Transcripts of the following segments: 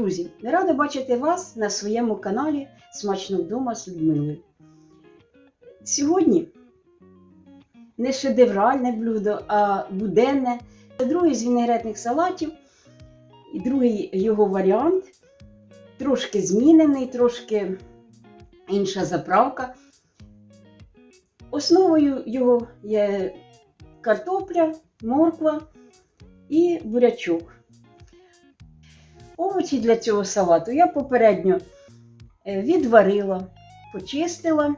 Друзі, рада бачити вас на своєму каналі Смачно вдома з Людмилою. Сьогодні не шедевральне блюдо, а буденне. Це другий з вінегретних салатів і другий його варіант. Трошки змінений, трошки інша заправка. Основою його є картопля, морква і бурячок. Овочі для цього салату я попередньо е, відварила, почистила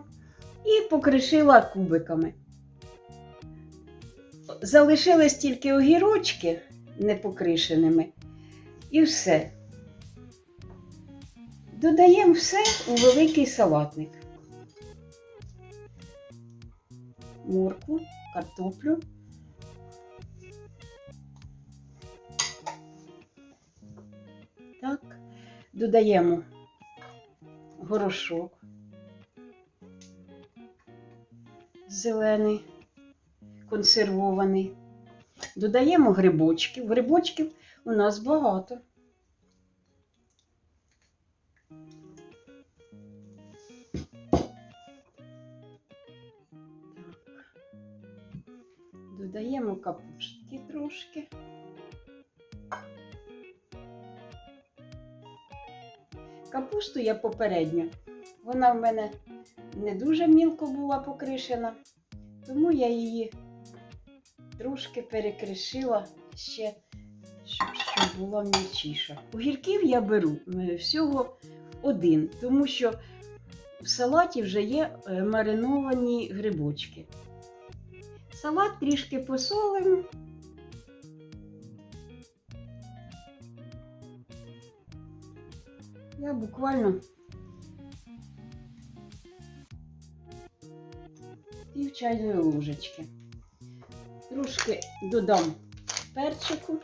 і покришила кубиками. Залишились тільки огірочки непокришеними і все. Додаємо все у великий салатник. Моркву, картоплю. Додаємо горошок зелений, консервований. Додаємо грибочків. Грибочків у нас багато. Додаємо капустки трошки. Капусту я попередньо. Вона в мене не дуже мілко була покришена, тому я її трошки перекришила ще, щоб, щоб була м'якіша. Огірків я беру е, всього один, тому що в салаті вже є е, мариновані грибочки. Салат трішки посолимо. Я буквально пів чайної ложечки. Трошки додам перчику.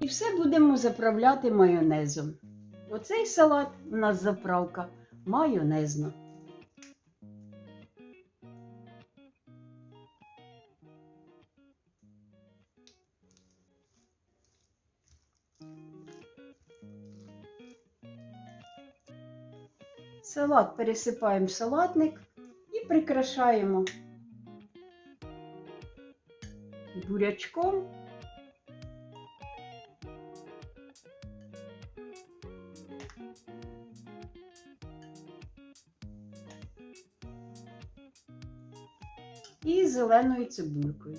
І все будемо заправляти майонезом. Оцей салат у нас заправка майонезна. Салат пересипаємо в салатник і прикрашаємо бурячком. І зеленою цибулькою.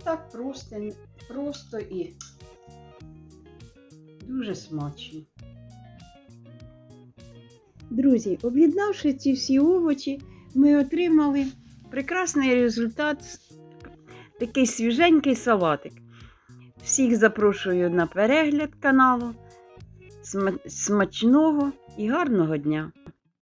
Отак просто, просто і дуже смачно. Друзі, об'єднавши ці всі овочі, ми отримали прекрасний результат, такий свіженький салатик. Всіх запрошую на перегляд каналу. Смачного і гарного дня!